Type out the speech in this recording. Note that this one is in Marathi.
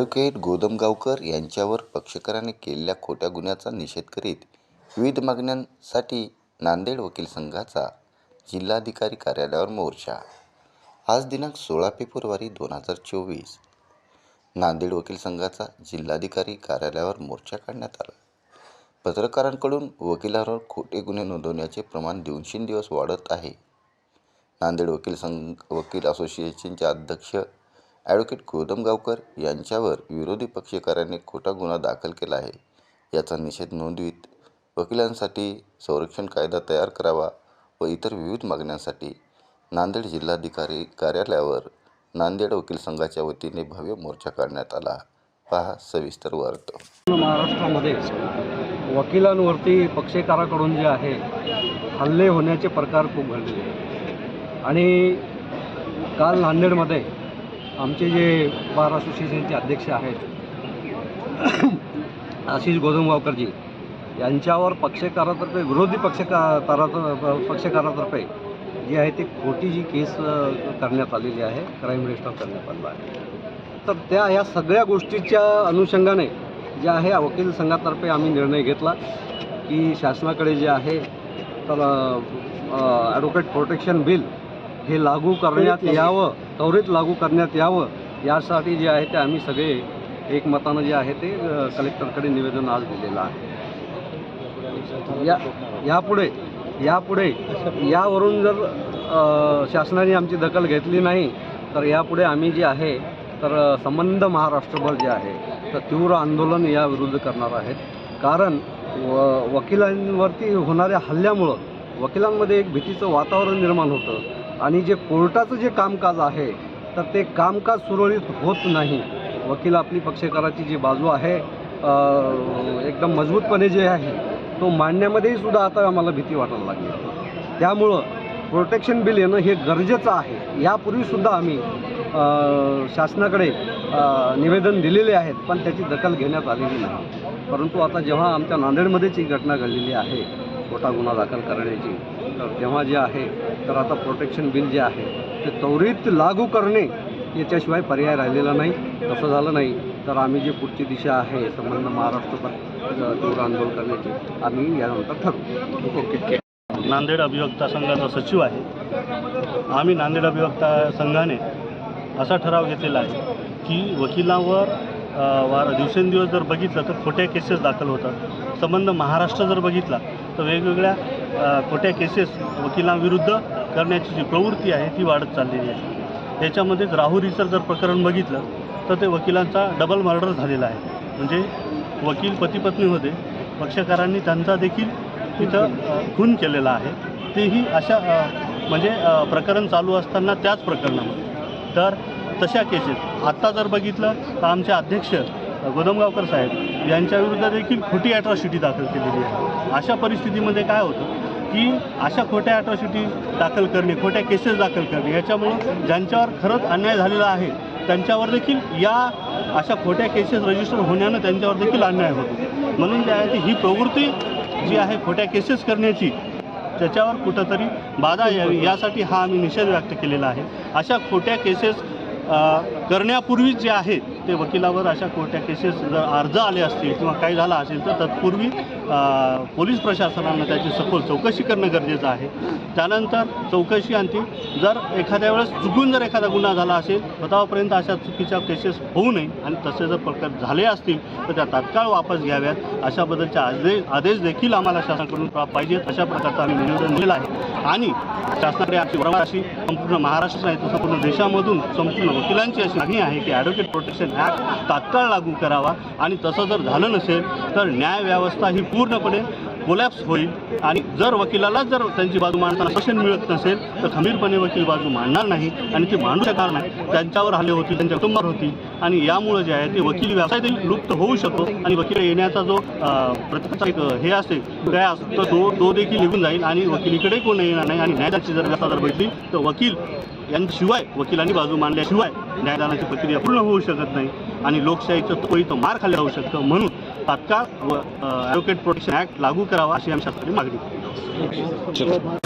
ॲडव्होकेट गोदमगावकर यांच्यावर पक्षकाराने केलेल्या खोट्या गुन्ह्याचा निषेध करीत विविध मागण्यांसाठी नांदेड वकील संघाचा जिल्हाधिकारी कार्यालयावर मोर्चा. आज दिनांक सोळा फेब्रुवारी दोन हजार चोवीस. नांदेड वकील संघाचा जिल्हाधिकारी कार्यालयावर मोर्चा काढण्यात आला. पत्रकारांकडून वकिलांवर खोटे गुन्हे नोंदवण्याचे प्रमाण दिवसेंदिवस वाढत आहे. नांदेड वकील संघ वकील असोसिएशनचे अध्यक्ष ॲडव्होकेट गोदमगावकर यांच्यावर विरोधी पक्षकारांनी खोटा गुन्हा दाखल केला आहे. याचा निषेध नोंदवीत वकिलांसाठी संरक्षण कायदा तयार करावा व इतर विविध मागण्यांसाठी नांदेड जिल्हाधिकारी कार्यालयावर नांदेड वकील संघाच्या वतीने भव्य मोर्चा काढण्यात आला. पहा सविस्तर वार्ता. महाराष्ट्रामध्ये वकिलांवरती पक्षकाराकडून जे आहे हल्ले होण्याचे प्रकार खूप घडले आणि काल नांदेडमध्ये आमचे जे बार असोसिएशनचे अध्यक्ष आहेत आशिष गोदमगावकरजी यांच्यावर पक्षकारातर्फे विरोधी पक्षकारा पक्षकारातर्फे जी आहे ती खोटी जी केस करण्यात आलेली आहे क्राईम रजिस्टर करण्यात आलेला आहे. तर त्या ह्या सगळ्या गोष्टीच्या अनुषंगाने जे आहे वकील संघातर्फे आम्ही निर्णय घेतला की शासनाकडे जे आहे तर ॲडव्होकेट प्रोटेक्शन बिल हे लागू करण्यात यावं. त्वरित लागू करण्यात यावं यासाठी जे आहे ते आम्ही सगळे एकमतानं जे आहे ते कलेक्टरकडे निवेदन आज दिलेलं आहे. या यापुढे यापुढे यावरून जर शासनाने आमची दखल घेतली नाही तर यापुढे आम्ही जे आहे तर संबंध महाराष्ट्रभर जे आहे तर तीव्र आंदोलन या विरुद्ध करणार आहेत. कारण व वकिलांवरती होणाऱ्या हल्ल्यामुळं वकिलांमध्ये एक भीतीचं वातावरण निर्माण होतं. आणि जे कोर्टाचं जे कामकाज आहे तर ते कामकाज सुरळीत होत नाही. वकील आपली पक्षकाराची जी बाजू आहे एकदम मजबूतपणे जे आहे तो मांडण्यामध्येही सुद्धा आता आम्हाला भीती वाटायला लागली. त्यामुळं प्रोटेक्शन बिल येणं हे गरजेचं आहे. यापूर्वीसुद्धा आम्ही शासनाकडे निवेदन दिलेले आहेत पण त्याची दखल घेण्यात आलेली नाही. परंतु आता जेव्हा आमच्या नांदेडमध्येच ही घटना घडलेली आहे खोटा गुन्हा दाखल करण्याची. तर तेव्हा जे आहे तर आता प्रोटेक्शन बिल जे आहे ते त्वरित लागू करणे याच्याशिवाय पर्याय राहिलेला नाही. तसं झालं नाही तर आम्ही जी पुढची दिशा आहे संबंध महाराष्ट्रभर तीव्र आंदोलन करण्याची आम्ही यानंतर ठरवू. ओके. नांदेड अभिवक्ता संघाचा सचिव आहे. आम्ही नांदेड अभिवक्ता संघाने असा ठराव घेतलेला आहे की वकिलांवर वार दिवसेंदिवस जर बघितलं तर खोट्या केसेस दाखल होतात. संबंध महाराष्ट्र जर बघितला तर वेगवेगळ्या खोट्या केसेस वकिलांविरुद्ध करण्याची जी प्रवृत्ती आहे ती वाढत चाललेली आहे. याच्यामध्येच राहुरीचं जर प्रकरण बघितलं तर ते वकिलांचा डबल मर्डर झालेला आहे. म्हणजे वकील पतीपत्नी होते पक्षकारांनी त्यांचा देखील तिथं खून केलेला आहे. तेही अशा म्हणजे प्रकरण चालू असताना त्याच प्रकरणामध्ये. तर तशा केसेस. आत्ता जर बघितलं तर आमचे अध्यक्ष गोदमगावकर साहेब यांच्याविरुद्ध देखील खोटी ॲट्रॉसिटी दाखल केलेली आहे. अशा परिस्थितीमध्ये काय होतं की अशा खोट्या ॲट्रॉसिटी दाखल करणे खोट्या केसेस दाखल करणे याच्यामुळं ज्यांच्यावर खरंच अन्याय झालेला आहे त्यांच्यावर देखील या अशा खोट्या केसेस रजिस्टर होण्यानं त्यांच्यावर देखील अन्याय होतो. म्हणून जे आहे ती ही प्रवृत्ती जी आहे खोट्या केसेस करण्याची त्याच्यावर कुठंतरी बाधा यावी यासाठी हा आम्ही निषेध व्यक्त केलेला आहे. अशा खोट्या केसेस करण्यापूर्वी जे आहे ते वकिलावर अशा कोणत्या केसेस जर अर्ज आले असतील किंवा काही झालं असेल तर तत्पूर्वी पोलीस प्रशासनानं त्याची सखोल चौकशी करणं गरजेचं आहे. त्यानंतर चौकशी आणती जर एखाद्या वेळेस चुकून जर एखादा गुन्हा झाला असेल स्वतःपर्यंत अशा चुकीच्या केसेस होऊ नये आणि तसे जर प्रकार झाले असतील तर त्या तात्काळ वापस घ्याव्यात. अशा बद्दलचे आदेश आदेश देखील आम्हाला शासनाकडून प्राप्त पाहिजेत. अशा प्रकारचं आम्ही निवेदन दिलेलं आहे. आणि शासनाकडे आमची वारंवार अशी संपूर्ण महाराष्ट्र नाही तर संपूर्ण देशामधून संपूर्ण वकिलांची अशी मागणी आहे की ॲडव्होकेट प्रोटेक्शन ॲक्ट तात्काळ लागू करावा. आणि तसं जर झालं नसेल तर न्याय व्यवस्था ही पूर्णपणे कोलॅप्स होईल. आणि जर वकिलाला जर त्यांची बाजू मांडताना संरक्षण मिळत नसेल तर खंबीरपणे वकील बाजू मांडणार नाही. आणि ते मांडू शकणार नाही त्यांच्यावर हल्ले होतील त्यांच्या कुटुंबावर होतील. आणि यामुळे जे आहे ते वकील व्यवसाय देखील लुप्त होऊ शकतो. आणि वकील येण्याचा जो अं, प्रत्येकाचा एक हे असेल काय असतो तर तो तो देखील निघून जाईल. आणि वकिलीकडे कोण येणार नाही. आणि न्यायाची जर व्यवस्था जर भेटली तर वकील यांशिवाय वकिलांनी बाजू मांडल्याशिवाय न्यायदानाची प्रक्रिया पूर्ण होऊ शकत नाही आणि लोकशाहीचं तोही तो मार खाल्ला जाऊ शकतं म्हणून तात्काळ व ॲडव्होकेट प्रोटेक्शन ॲक्ट लागू करावा अशी आमच्या मागणी